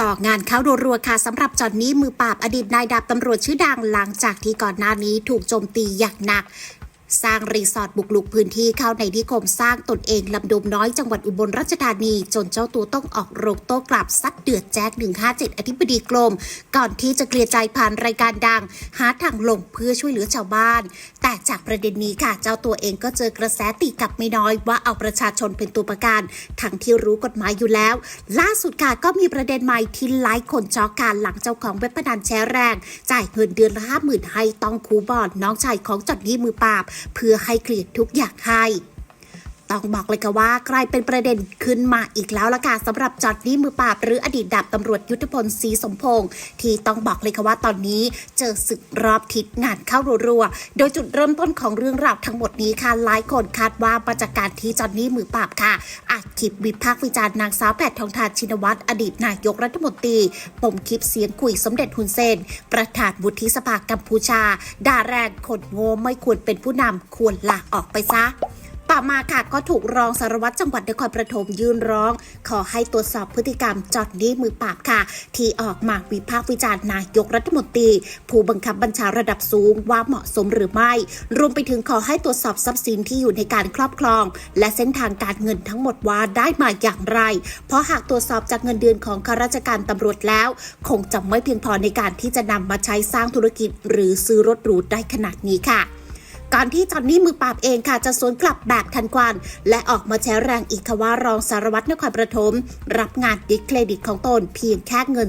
จ่องานเข้ารัวๆค่ะสำหรับจอนนี่มือปราบอดีตนายดาบตำรวจชื่อดังหลังจากที่ก่อนหน้านี้ถูกโจมตีอย่างหนักสร้างรีสอร์ทบุกลุกพื้นที่เข้าในนิคมสร้างตนเองลำดมน้อยจังหวัดอุบลราชธานี จนเจ้าตัวต้องออกโรงโต้กลับซัดเดือดแจ๊ก157 อธิบดีกรม ก่อนที่จะเคลียร์ใจผ่านรายการดัง หาทางลงเพื่อช่วยเหลือชาวบ้าน แต่จากประเด็นนี้ค่ะ เจ้าตัวเองก็เจอกระแสตีกลับไม่น้อยว่าเอาประชาชนเป็นตัวประกันทั้งที่รู้กฎหมายอยู่แล้ว ล่าสุดค่ะก็มีประเด็นใหม่ที่หลายคนช็อกการหลังเจ้าของเว็บพนันแชร์แรง จ่ายเงินเดือนละห้าหมื่นให้ต้องคูบอลน้องชายของจอดนี่มือปราบ เพื่อให้เคลียร์ทุกอย่างให้ ต้องบอกเลยค่ะว่ากลายเป็นประเด็นขึ้นมาอีกแล้วละค่ะสำหรับจอดนี่มือปราบหรืออดีตดาบตำรวจยุทธพลศรีสมพงษ์ที่ต้องบอกเลยค่ะว่าตอนนี้เจอศึกรอบทิศงานเข้ารัวๆโดยจุดเริ่มต้นของเรื่องราวทั้งหมดนี้ค่ะหลายคนคาดว่ามาจากการที่จอดนี่มือปราบค่ะอัดคลิปวิพากษ์วิจารณ์นางสาวแพททองทานชินวัตรอดีตนายกรัฐมนตรีปมคลิปเสียงคุยสมเด็จฮุนเซน ประธานวุฒิสภากัมพูชาด่าแรงคนโง่ไม่ควรเป็นผู้นำควรลาออกไปซะ ต่อมาค่ะก็ถูกรองสารวัตรจังหวัดนครปฐมยื่นร้อง ขอให้ตรวจสอบพฤติกรรมจอดนี้มือปราบค่ะ ที่ออกมาวิพากษ์วิจารณ์นายกรัฐมนตรี ผู้บังคับบัญชาระดับสูงว่าเหมาะสมหรือไม่ รวมไปถึงขอให้ตรวจสอบทรัพย์สินที่อยู่ในการครอบครอง และเส้นทางการเงินทั้งหมดว่าได้มาอย่างไร เพราะหากตรวจสอบจากเงินเดือนของข้าราชการตำรวจแล้ว คงจะไม่เพียงพอในการที่จะนำมาใช้สร้างธุรกิจ หรือซื้อรถหรูได้ขนาดนี้ค่ะ ก่อนที่จอนนี่มือปราบเองค่ะจะสวนกลับแบบทันควัน และออกมาแชร์แรงอีกว่ารองสารวัตรนครปฐมรับงานดิสเครดิตของตนเพียงแค่เงิน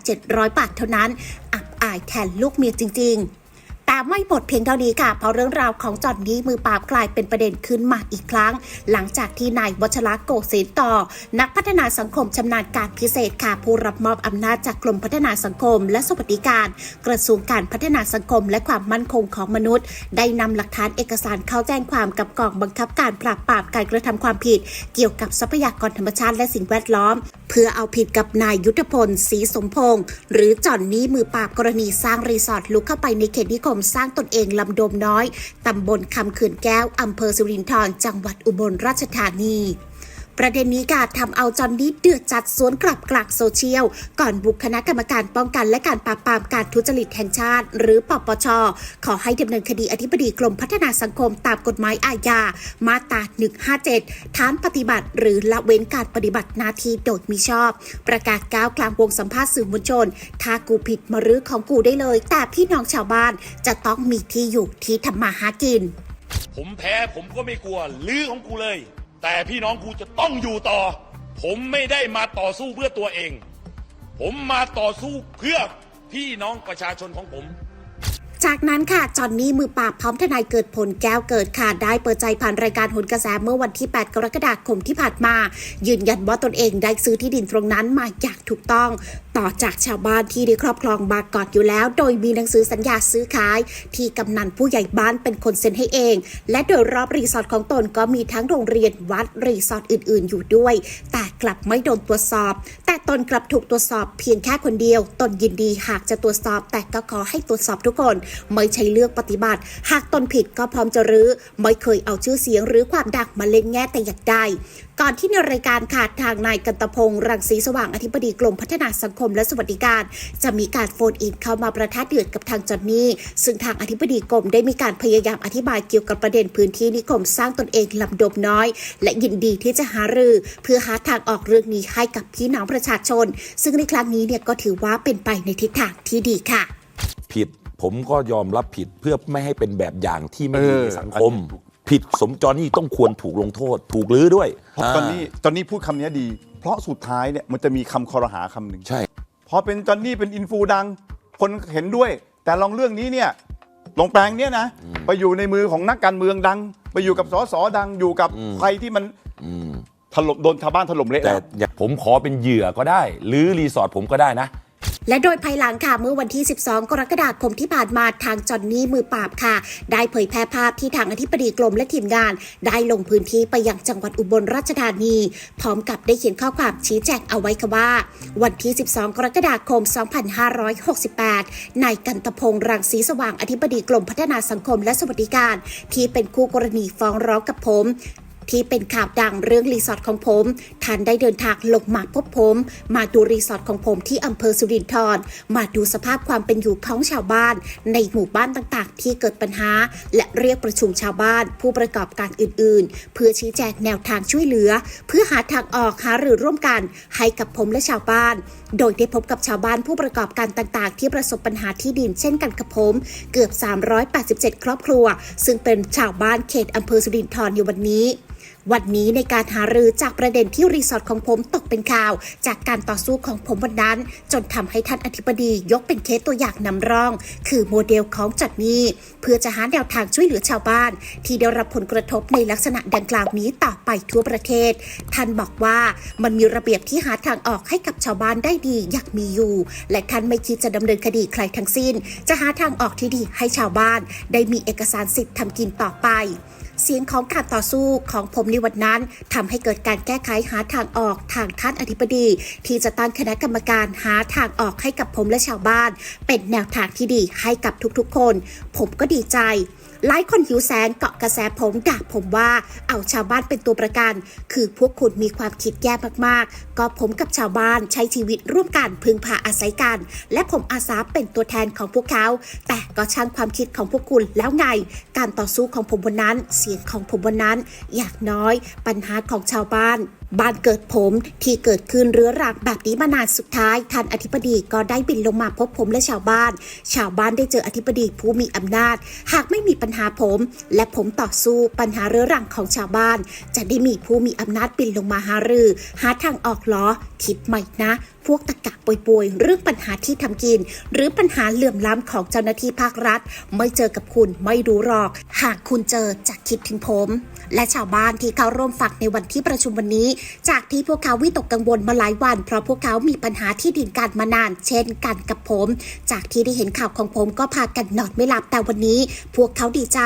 2,700 บาทเท่านั้น อับอายแทนลูกเมียจริง ๆ ไม่หมดเพียงเท่านี้ค่ะ เพราะเรื่องราวของจอนนี่มือปราบกลายเป็นประเด็นขึ้นมาอีกครั้ง หลังจากที่นายวัชระโกเสนต่อ นักพัฒนาสังคมชำนาญการพิเศษค่ะ ผู้รับมอบอำนาจจากกรมพัฒนาสังคม และสวัสดิการ กระทรวงการพัฒนาสังคม และความมั่นคงของมนุษย์ ได้นำหลักฐานเอกสารเข้าแจ้งความกับกองบังคับการปราบปรามการกระทำความผิด เกี่ยวกับทรัพยากรธรรมชาติและสิ่งแวดล้อม เพื่อเอาผิดกับนายยุทธพลศรีสมพงษ์หรือจอนนี่มือปราบกรณีสร้างรีสอร์ทลุกเข้าไปในเขตนิคมสร้างตนเองลำดมน้อย ตำบลคำเขื่อนแก้ว อำเภอสุรินทร์จังหวัดอุบลราชธานี ประเด็นนี้การทำเอาจอนนี่เดือดจัดสวนกลับกลางโซเชียล ก่อนบุกคณะกรรมการป้องกันและการปราบปรามการทุจริตแห่งชาติ หรือปปช ขอให้ดำเนินคดีอธิบดีกรมพัฒนาสังคมตามกฎหมายอาญา มาตรา 157 ฐานปฏิบัติ หรือละเว้นการปฏิบัติหน้าที่โดยมิชอบ ประกาศก้าวกลางวงสัมภาษณ์สื่อมวลชน ถ้ากูผิดมารื้อของกูได้เลย แต่พี่น้องชาวบ้านจะต้องมีที่อยู่ที่ทำมาหากิน ผมแพ้ผมก็ไม่กลัวลือของกูเลย แต่พี่น้องกูจะต้องอยู่ต่อ ผมไม่ได้มาต่อสู้เพื่อตัวเอง ผมมาต่อสู้เพื่อพี่น้องประชาชนของผมจากนั้นค่ะ จอนนี่มือปราบพร้อมทนายเกิดผลแก้วเกิดค่ะ ได้เปิดใจผ่านรายการหนกระแสเมื่อวันที่ 8 กรกฎาคมที่ผ่านมา ยืนยันว่าตนเองได้ซื้อที่ดินตรงนั้นมาอย่างถูกต้อง ต่อจากชาวบ้านที่ได้ครอบครองมาก่อนอยู่แล้ว โดยมีหนังสือสัญญาซื้อขาย ที่กำนันผู้ใหญ่บ้านเป็นคนเซ็นให้เอง และโดยรอบรีสอร์ทของตนก็มีทั้งโรงเรียนวัดรีสอร์ทอื่น ๆ อยู่ด้วย แต่กลับไม่โดนตรวจสอบ แต่ตนกลับถูกตรวจสอบเพียงแค่คนเดียว ตนยินดีหากจะตรวจสอบ แต่ก็ขอให้ตรวจสอบทุกคน ไม่ใช่เลือกปฏิบัติ หากตนผิดก็พร้อมจะรื้อไม่เคยเอาชื่อเสียงหรือความดังมาเล่นแง่แต่อยางใดก่อนที่ในรายการขาดทางนายกันตพงศ์รังสีสว่างอธิบดีกรมพัฒนาสังคมและสวัสดิการ จะมีการโฟนอินเข้ามาประทัดเดือดกับทางจอนนี่ ซึ่งทางอธิบดีกรมได้มีการพยายามอธิบายเกี่ยวกับประเด็นพื้นที่นิคมสร้างตนเองลำดบน้อย และยินดีที่จะหารือ เพื่อหาทางออกเรื่องนี้ให้กับพี่น้องประชาชน ซึ่งในครั้งนี้เนี่ยก็ถือว่าเป็นไปในทิศทางที่ดีค่ะ ผิดผมก็ยอมรับผิดเพื่อไม่ให้เป็นแบบอย่างที่ไม่ดีเออในสังคมอันนี้ถูกผิดสมจรนี่ต้องควรถูกลงโทษ ถูกลื้อด้วย เพราะตอนนี้จอนนี่พูดคำนี้ดี เพราะสุดท้ายเนี่ยมันจะมีคำคอรหาคำหนึ่งใช่ พอเป็นจอนนี่เป็นอินฟูดัง คนเห็นด้วย แต่ลองเรื่องนี้เนี่ยลงแปลงเนี่ยนะไปอยู่ในมือของนักการเมืองดัง ไปอยู่กับสสดังอยู่กับใครที่มันอืมถล่มโดนชาวบ้านถล่มเละแต่แล้วอย่าผมขอเป็นเหยื่อก็ได้ลื้อรีสอร์ทผมก็ได้นะ และโดยภายหลังค่ะเมื่อวันที่ 12 กรกฎาคมที่ผ่านมาทางจอนนี่มือปราบค่ะ ได้เผยแพร่ภาพที่ทางอธิบดีกรมและทีมงาน ได้ลงพื้นที่ไปยังจังหวัดอุบลราชธานี พร้อมกับได้เขียนข้อความชี้แจงเอาไว้ค่ะว่า วันที่ 12 กรกฎาคม 2568 นายกันตพงศ์รังสีสว่างอธิบดีกรมพัฒนาสังคมและสวัสดิการ ที่เป็นคู่กรณีฟ้องร้องกับผมที่เป็นข่าวดังเรื่องรีสอร์ทของผม ท่านได้เดินทางลงมาพบผม มาดูรีสอร์ทของผมที่อำเภอสุรินทร์มาดูสภาพความเป็นอยู่ของชาวบ้าน ในหมู่บ้านต่างๆ ที่เกิดปัญหา และเรียกประชุมชาวบ้าน ผู้ประกอบการอื่น ๆ เพื่อชี้แจงแนวทางช่วยเหลือ เพื่อหาทางออกหาหรือร่วมกัน ให้กับผมและชาวบ้าน โดยได้พบกับชาวบ้านผู้ประกอบการต่างๆ ที่ประสบปัญหาที่ดินเช่นกันกับผม เกือบ 387 ครอบครัว ซึ่งเป็นชาวบ้านเขตอำเภอสุรินทร์อยู่วันนี้ วันนี้ในการหารือจากประเด็นที่รีสอร์ทของผมตกเป็นข่าว จากการต่อสู้ของผมวันนั้น จนทำให้ท่านอธิบดียกเป็นเคสตัวอย่างนำร่อง คือโมเดลของจัดนี้ เพื่อจะหาแนวทางช่วยเหลือชาวบ้าน ที่ได้รับผลกระทบในลักษณะดังกล่าวนี้ต่อไปทั่วประเทศ ท่านบอกว่ามันมีระเบียบที่หาทางออกให้กับชาวบ้านได้ดีอยากมีอยู่ และท่านไม่คิดจะดำเนินคดีใครทั้งสิ้น จะหาทางออกที่ดีให้ชาวบ้าน ได้มีเอกสารสิทธิ์ทำกินต่อไป เสียงของการต่อสู้ของผมในวันนั้นทำให้เกิดการแก้ไขหาทางออกทางท่านอธิบดี ที่จะตั้งคณะกรรมการหาทางออกให้กับผมและชาวบ้าน เป็นแนวทางที่ดีให้กับทุกๆคน ผมก็ดีใจ หลายคนหิวแสงเกาะกระแสผมด่าผมว่าเอาชาวบ้านเป็นตัวประกัน คือพวกคุณมีความคิดแย่มากๆ ก็ผมกับชาวบ้านใช้ชีวิตร่วมกันพึ่งพาอาศัยกัน และผมอาสาเป็นตัวแทนของพวกเขา แต่ก็ช่างความคิดของพวกคุณแล้วไง การต่อสู้ของผมวันนั้น เสียงของผมวันนั้น อย่างน้อย ปัญหาของชาวบ้านบ้านเกิดผมที่เกิดขึ้นเรื้อรังแบบนี้มานานสุดท้ายท่านอธิบดีก็ได้บินลงมาพบผมและชาวบ้าน ชาวบ้านได้เจออธิบดีผู้มีอำนาจ หากไม่มีปัญหาผม และผมต่อสู้ปัญหาเรื้อรังของชาวบ้าน จะได้มีผู้มีอำนาจบินลงมาหารือ หาทางออกเหรอคิดใหม่นะ พวกตะกะป่วยๆ เรื่องปัญหาที่ทำกิน หรือปัญหาเหลื่อมล้ำของเจ้าหน้าที่ภาครัฐ ไม่เจอกับคุณไม่รู้หรอก หากคุณเจอจะคิดถึงผม และชาวบ้านที่เข้าร่วมฝักในวันที่ประชุมวันนี้ จากที่พวกเขาวิตกกังวลมาหลายวัน เพราะพวกเขามีปัญหาที่ดินการมานาน เช่นกันกับผม จากที่ได้เห็นข่าวของผมก็พากันนอนไม่หลับแต่วันนี้ พวกเขาดีใจ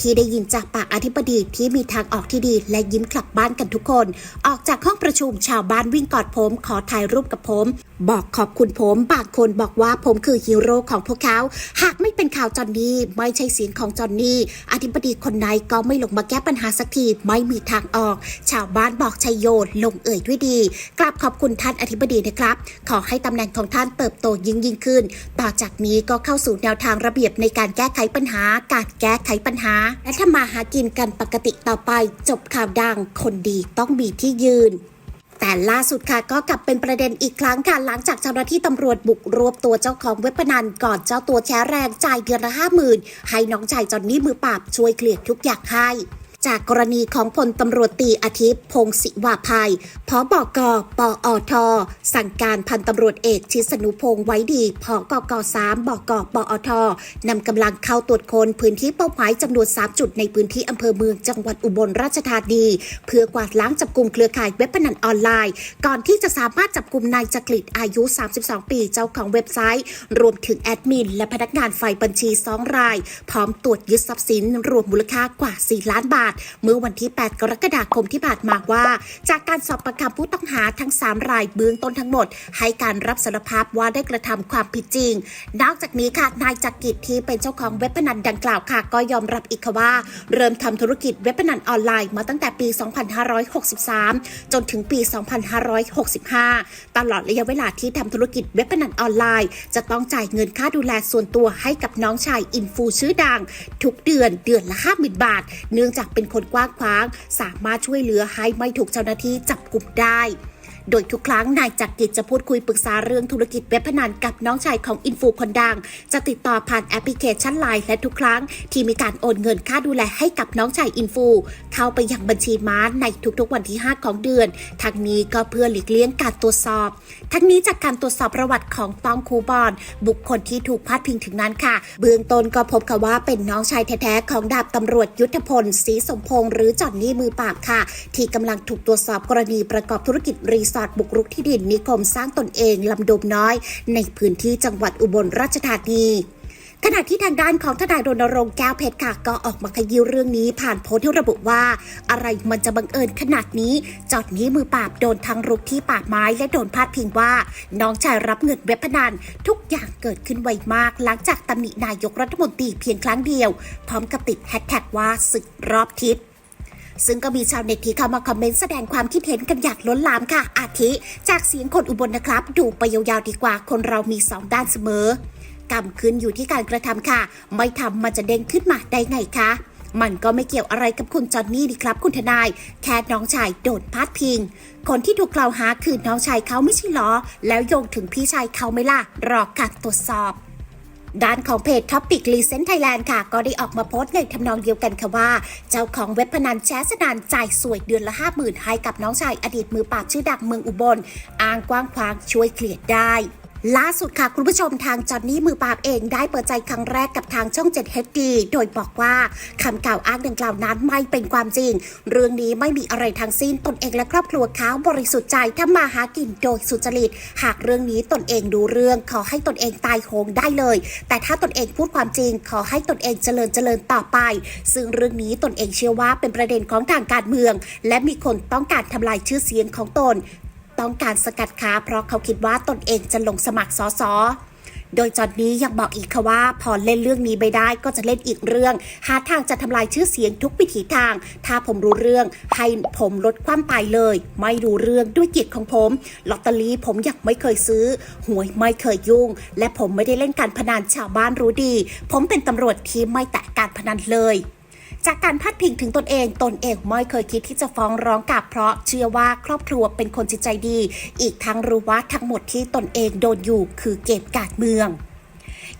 ที่ได้ยินจากปากอธิบดีที่มีทางออกที่ดี และยิ้มกลับบ้านกันทุกคน ออกจากห้องประชุมชาวบ้านวิ่งกอดผม ขอถ่ายรูปกับผมบอกขอบคุณผม บางคนบอกว่าผมคือฮีโร่ของพวกเขา หากไม่เป็นข่าวจอนนี่ไม่ใช่เสียงของจอนนี่อธิบดีคนไหนก็ไม่ลงมาแก้ปัญหาสักทีไม่มีทางออก ชาวบ้านบอกชัยโยลงเอ่ยด้วยดีกราบขอบคุณท่านอธิบดีนะครับ ขอให้ตำแหน่งของท่านเติบโตยิ่งยิ่งขึ้น ต่อจากนี้ก็เข้าสู่แนวทางระเบียบในการแก้ไขปัญหา การแก้ไขปัญหา และทำมาหากินกันปกติต่อไป จบข่าวดัง คนดีต้องมีที่ยืน แต่ล่าสุดค่ะก็กลับเป็นประเด็นอีกครั้งค่ะหลังจากเจ้าหน้าที่ตำรวจบุกรวบตัวเจ้าของเว็บพนันก่อนเจ้าตัวแชร์แรงจ่ายเดือนละห้าหมื่นให้น้องชายจอนนี่มือปราบช่วยเคลียร์ทุกอย่างให้ จากกรณีของพลตำรวจตีอาทิตย์พงศิวาภัยพบกปอท สั่งการพันตำรวจเอกชิสนุพงษ์ไว้ดีพกก3บกปอทนำกำลังเข้าตรวจค้นพื้นที่เป้าหมายจำนวน 3 จุดในพื้นที่อำเภอเมืองจังหวัดอุบลราชธานี เพื่อกวาดล้างจับกลุ่มเครือข่ายเว็บพนันออนไลน์ ก่อนที่จะสามารถจับกลุ่มนายจักริดอายุ 32 ปีเจ้าของเว็บไซต์ รวมถึงแอดมิน และพนักงานฝ่ายบัญชีสองราย พร้อมตรวจยึดทรัพย์สินรวมมูลค่ากว่า 4 ล้านบาทเมื่อวันที่ 8 กรกฎาคมที่ผ่านมาว่า จากการสอบประคำผู้ต้องหาทั้ง 3 รายเบื้องต้นทั้งหมด ให้การรับสารภาพว่าได้กระทำความผิดจริง นอกจากนี้ค่ะนายจักริดที่เป็นเจ้าของเว็บพนันดังกล่าวค่ะ ก็ยอมรับอีกค่ะว่า เริ่มทำธุรกิจเว็บพนันออนไลน์มาตั้งแต่ปี 2563 จนถึงปี 2565 ตลอดระยะเวลาที่ทำธุรกิจเว็บพนันออนไลน์ จะต้องจ่ายเงินค่าดูแลส่วนตัวให้กับน้องชายอินฟูชื่อดัง ทุกเดือนเดือนละ 50,000 บาท เนื่องจากเป็นคนกว้างขวาง สามารถช่วยเหลือให้ไม่ถูกเจ้าหน้าที่จับกลุ่มได้ โดยทุกครั้งนายจักริดจะพูดคุยปรึกษาเรื่องธุรกิจเว็บพนันกับน้องชายของอินฟูคนดัง จะติดต่อผ่านแอปพลิเคชันไลน์และทุกครั้ง ที่มีการโอนเงินค่าดูแลให้กับน้องชายอินฟู เข้าไปยังบัญชีม้าในทุกๆวันที่ 5 ของเดือนทั้งนี้ก็เพื่อหลีกเลี่ยงการตรวจสอบ ทั้งนี้จากการตรวจสอบประวัติของต้องคูบอน บุคคลที่ถูกพาดพิงถึงนั้นค่ะ เบื้องต้นก็พบค่ะว่าเป็นน้องชายแท้ๆของดาบตำรวจยุทธพลศรีสมพงษ์หรือจอนนี่มือปราบค่ะ ที่กำลังถูกตรวจสอบกรณีประกอบธุรกิจรีสอร์ทบุกรุกที่ดินนิคมสร้างตนเองลำดมน้อย ในพื้นที่จังหวัดอุบลราชธานีขณะที่ทางด้านของทนายรณรงค์แก้วเพชรค่ะก็ออกมาขยี้เรื่องนี้ผ่านโพสต์ที่ระบุว่า อะไรมันจะบังเอิญขนาดนี้ จอดนี้มือปราบโดนทั้งรุกที่ป่าไม้และโดนพาดพิงว่า น้องชายรับเงินเว็บพนัน ทุกอย่างเกิดขึ้นไวมาก หลังจากตำหนินายกรัฐมนตรีเพียงครั้งเดียว พร้อมกับติดแฮชแท็กว่าศึกรอบทิศ ซึ่งก็มีชาวเน็ตที่เข้ามาคอมเมนต์แสดงความคิดเห็นกันอย่างล้นหลามค่ะ อาทิ จากเสียงคนอุบลนะครับ ดูไปยาวๆดีกว่าคนเรามีสองด้านเสมอ กรรมขึ้นอยู่ที่การกระทำค่ะ ไม่ทำมันจะเด้งขึ้นมาได้ไงคะมันก็ไม่เกี่ยวอะไรกับคุณจอนนี่ดีครับคุณทนาย แค่น้องชายโดนพาดพิง คนที่ถูกกล่าวหาคือน้องชายเขาไม่ใช่หรอ แล้วโยงถึงพี่ชายเขาไม่ล่ะรอการตรวจสอบ ด้านของเพจ Topic r e c e n Thailand ค่ะ ก็ได้ออกมาโพสต์ในทำนองเดียวกันค่ะว่า เจ้าของเว็บพนันแชสนานจ่ายสวยเดือนละ 50,000 ให้กับน้องชายอดีตมือปราบชื่อดังเมืองอุบล อ้างกว้างขวางช่วยเคลียร์ได้ ล่าสุดค่ะคุณผู้ชมทางจอนนี่มือปราบเองได้เปิดใจครั้งแรกกับทางช่อง 7 HD โดยบอกว่าคำกล่าวอ้างดังกล่าวนั้นไม่เป็นความจริง เรื่องนี้ไม่มีอะไรทั้งสิ้นตนเองและครอบครัวเขาบริสุทธิ์ใจทำมาหากินโดยสุจริต หากเรื่องนี้ตนเองรู้เรื่องขอให้ตนเองตายโหงได้เลย แต่ถ้าตนเองพูดความจริง ขอให้ตนเองเจริญเจริญต่อไป ซึ่งเรื่องนี้ตนเองเชื่อว่าเป็นประเด็นของทางการเมือง และมีคนต้องการทำลายชื่อเสียงของตน ต้องการสกัดขาเพราะเขาคิดว่าตนเองจะลงสมัครสสโดยจอนนี้ยังบอกอีกค่ะว่า พอเล่นเรื่องนี้ไม่ได้ก็จะเล่นอีกเรื่อง หาทางจะทำลายชื่อเสียงทุกวิถีทาง ถ้าผมรู้เรื่องให้ผมลดความตายเลย ไม่รู้เรื่องด้วยจิตของผมลอตเตอรี่ผมยังไม่เคยซื้อ หวยไม่เคยยุ่ง และผมไม่ได้เล่นการพนันชาวบ้านรู้ดี ผมเป็นตำรวจที่ไม่แตะการพนันเลย จากการพาดพิงถึงตนเองตนเองไม่เคยคิดที่จะฟ้องร้องกลับเพราะเชื่อว่าครอบครัวเป็นคนจิตใจดี อีกทั้งรู้ว่าทั้งหมดที่ตนเองโดนอยู่คือเกมการเมือง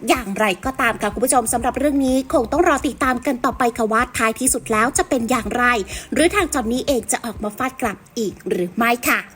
อย่างไรก็ตามค่ะคุณผู้ชมสำหรับเรื่องนี้คงต้องรอติดตามกันต่อไปค่ะว่าท้ายที่สุดแล้วจะเป็นอย่างไร หรือทางจอนนี้เองจะออกมาฟาดกลับอีกหรือไม่ค่ะ